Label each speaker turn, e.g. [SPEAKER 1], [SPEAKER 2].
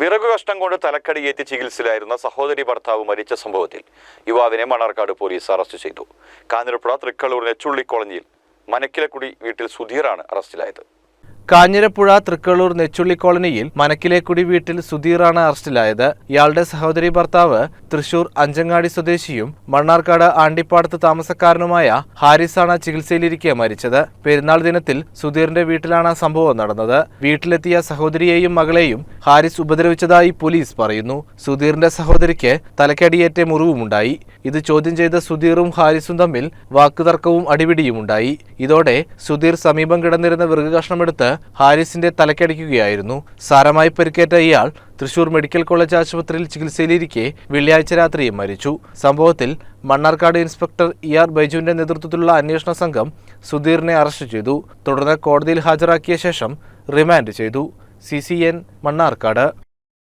[SPEAKER 1] വിറകു കഷ്ടം കൊണ്ട് തലക്കടിയേറ്റ് ചികിത്സയിലായിരുന്ന സഹോദരി ഭർത്താവ് മരിച്ച സംഭവത്തിൽ യുവാവിനെ മണ്ണാർക്കാട് പോലീസ് അറസ്റ്റ് ചെയ്തു. കാഞ്ഞിരപ്പുഴ തൃക്കളൂരിലെ കോളനിയിൽ മനക്കിലക്കുടി വീട്ടിൽ സുധീറാണ് അറസ്റ്റിലായത്.
[SPEAKER 2] കാഞ്ഞിരപ്പുഴ തൃക്കളൂർ നെച്ചുള്ളി കോളനിയിൽ മനക്കിലേക്കുടി വീട്ടിൽ സുധീറാണ് അറസ്റ്റിലായത്. ഇയാളുടെ സഹോദരി ഭർത്താവ് തൃശൂർ അഞ്ചങ്ങാടി സ്വദേശിയും മണ്ണാർക്കാട് ആണ്ടിപ്പാടത്ത് താമസക്കാരനുമായ ഹാരിസാണ് ചികിത്സയിലിരിക്കെ മരിച്ചത്. പെരുന്നാൾ ദിനത്തിൽ സുധീറിന്റെ വീട്ടിലാണ് സംഭവം നടന്നത്. വീട്ടിലെത്തിയ സഹോദരിയെയും മകളെയും ഹാരിസ് ഉപദ്രവിച്ചതായി പോലീസ് പറയുന്നു. സുധീറിന്റെ സഹോദരിക്ക് തലക്കടിയേറ്റ മുറിവുമുണ്ടായി. ഇത് ചോദ്യം ചെയ്ത സുധീറും ഹാരിസും തമ്മിൽ വാക്കുതർക്കവും അടിപിടിയുമുണ്ടായി. ഇതോടെ സുധീർ സമീപം കിടന്നിരുന്ന വൃഗകഷ്ണമെടുത്ത് കഷ്ണമെടുത്ത് ഹാരിസിന്റെ തലക്കടിക്കുകയായിരുന്നു. സാരമായി പരിക്കേറ്റ ഇയാൾ തൃശൂർ മെഡിക്കൽ കോളേജ് ആശുപത്രിയിൽ ചികിത്സയിലിരിക്കെ വെള്ളിയാഴ്ച രാത്രി മരിച്ചു. സംഭവത്തിൽ മണ്ണാർക്കാട് ഇൻസ്പെക്ടർ ഇ ആർ ബൈജുവിന്റെ നേതൃത്വത്തിലുള്ള അന്വേഷണ സംഘം സുധീറിനെ അറസ്റ്റ് ചെയ്തു. തുടർന്ന് കോടതിയിൽ ഹാജരാക്കിയ ശേഷം റിമാൻഡ് ചെയ്തു. C C N Mannarkkad.